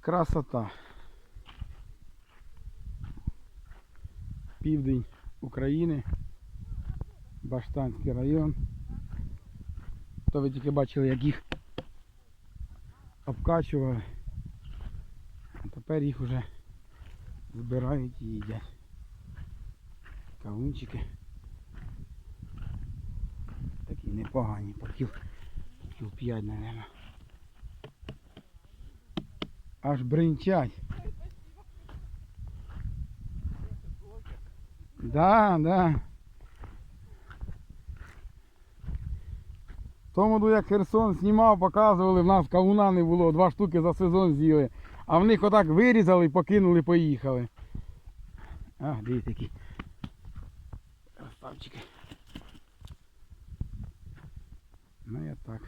Красота. Південь України. Баштанський район. То ви тільки бачили, як їх обкачували. А тепер їх вже збирають і їдять. Кавунчики. Такі непогані, по кіл, по кіл 5, мабуть. Аж бринчать. Да, да. Тому як Херсон знімав, показували, в нас кавуна не було, два штуки за сезон з'їли. А в них отак вирізали, покинули, поїхали. А, дивіться які. Красавчики. Ну я так.